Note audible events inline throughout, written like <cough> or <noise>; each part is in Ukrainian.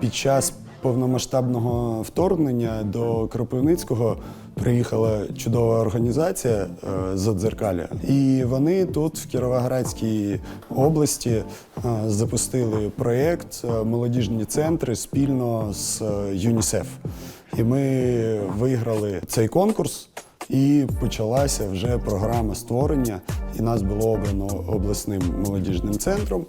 Під час повномасштабного вторгнення до Кропивницького приїхала чудова організація е, Задзеркаля. І вони тут, в Кіровоградській області, е, запустили проєкт е, Молодіжні центри спільно з ЮНІСЕФ. І ми виграли цей конкурс. І почалася вже програма створення, і нас було обрано обласним молодіжним центром.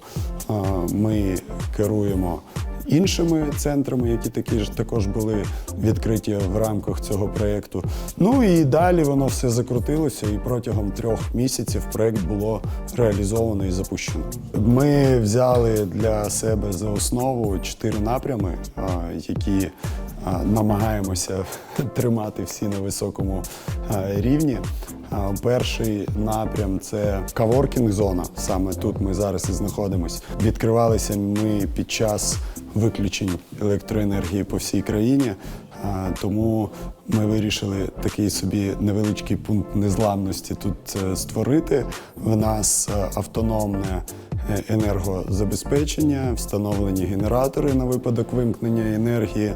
Ми керуємо іншими центрами, які такі ж також були відкриті в рамках цього проєкту. Ну і далі воно все закрутилося, і протягом трьох місяців проєкт було реалізовано і запущено. Ми взяли для себе за основу чотири напрями, які намагаємося <laughs> тримати всі на високому рівні. Перший напрям це каворкінг зона. Саме тут ми зараз і знаходимось. Відкривалися ми під час виключень електроенергії по всій країні. Тому ми вирішили такий собі невеличкий пункт незламності тут е, створити. В нас е, автономне енергозабезпечення, встановлені генератори на випадок вимкнення енергії.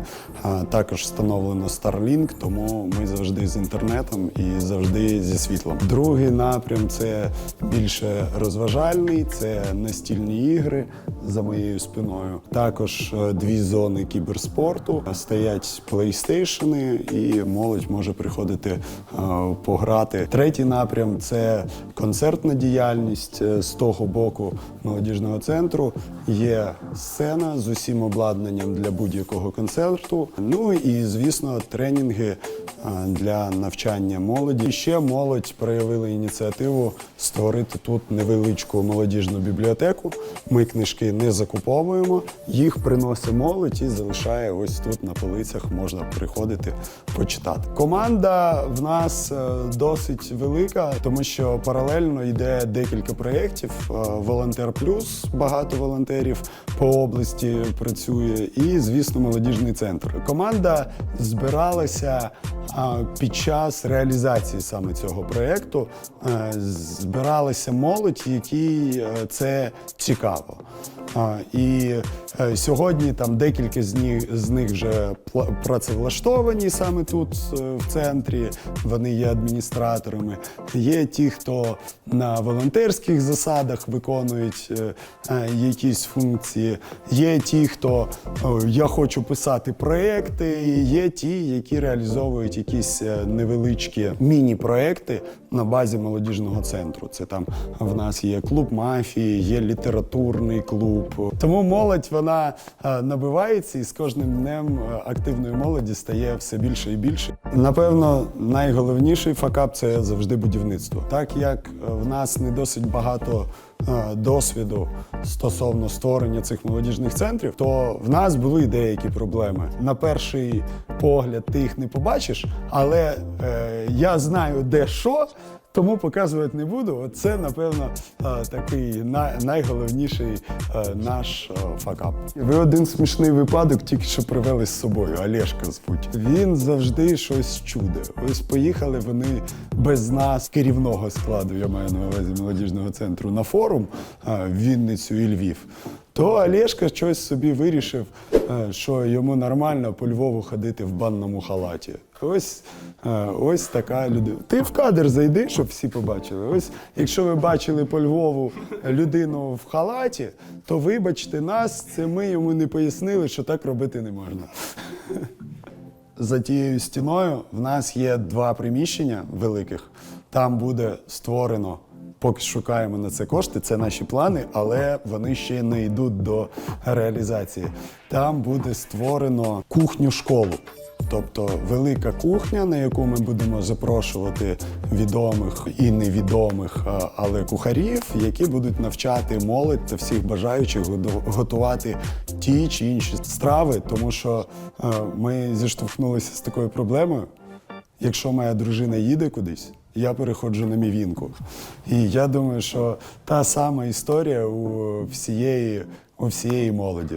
Також встановлено Starlink, тому ми завжди з інтернетом і завжди зі світлом. Другий напрям це більше розважальний, це настільні ігри за моєю спиною. Також е, дві зони кіберспорту. Стоять плейстейшени, і молодь може приходити е, пограти. Третій напрям це концертна діяльність. Е, З того боку молодіжного центру є сцена з усім обладнанням для будь-якого концерту. Ну і звісно, тренінги для навчання молоді. І ще молодь проявила ініціативу створити тут невеличку молодіжну бібліотеку. Ми книжки не закуповуємо, їх приносить молодь і залишає ось тут на полицях. Можна приходити почитати. Команда в нас е, досить велика, тому що паралельно йде декілька проєктів. Е, Волонтер плюс багато волонтерів по області працює, і звісно, молодіжний центр. Команда збиралася під час реалізації саме цього проєкту. збиралися Збиралася молодь, якій е, це цікаво. І е, сьогодні там декілька з них, вже працевлаштовані саме тут е, в центрі. Вони є адміністраторами. Є ті, хто на волонтерських засадах виконують е, якісь функції. Є ті, хто я хочу писати проекти. і Є ті, які реалізовують якісь невеличкі міні-проекти на базі молодіжного центру. Це там в нас є клуб мафії, є літературний клуб. Тому молодь вона е, набивається і з кожним днем е, активної молоді стає все більше і більше. Напевно, найголовніший факап це завжди будівництво. Так як е, в нас не досить багато досвіду стосовно створення цих молодіжних центрів, то в нас були деякі проблеми. На перший погляд ти їх не побачиш, але е, я знаю, де що. Тому показувати не буду. Це, напевно, е, такий найголовніший е, наш е, факап. Ви один смішний випадок тільки що привели з собою. Олешка звуть. Він завжди щось чуде. Ось поїхали вони без нас, керівного складу, я маю на увазі молодіжного центру, на форум в Вінницю і Львів. То Олешка щось собі вирішив, що йому нормально по Львову ходити в банному халаті. Ось, е, ось така людина. Ти в кадр зайди, щоб всі побачили. Ось, якщо ви бачили по Львову людину в халаті, то вибачте нас, це ми йому не пояснили, що так робити не можна. За тією стіною в нас є два приміщення великих. Там буде створено, поки шукаємо на це кошти, це наші плани, але вони ще не йдуть до реалізації. Там буде створено кухню-школу. Тобто велика кухня, на яку ми будемо запрошувати відомих і невідомих, але кухарів, які будуть навчати молодь та всіх бажаючих готувати ті чи інші страви, тому що е, ми зіштовхнулися з такою проблемою. Якщо моя дружина їде кудись, я переходжу на мівінку. І я думаю, що та сама історія у всієї, у всієї молоді.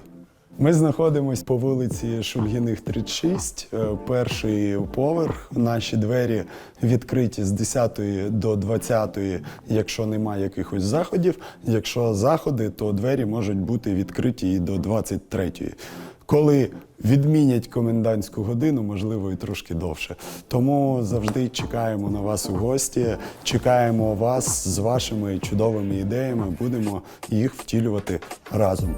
Ми знаходимося по вулиці Шульгіних, 36, е, перший поверх. Наші двері відкриті з 10 до 20, якщо немає якихось заходів. Якщо заходи, то двері можуть бути відкриті і до 23. коли відмінять комендантську годину, можливо, і трошки довше. Тому завжди чекаємо на вас у гості, чекаємо вас з вашими чудовими ідеями. Будемо їх втілювати разом.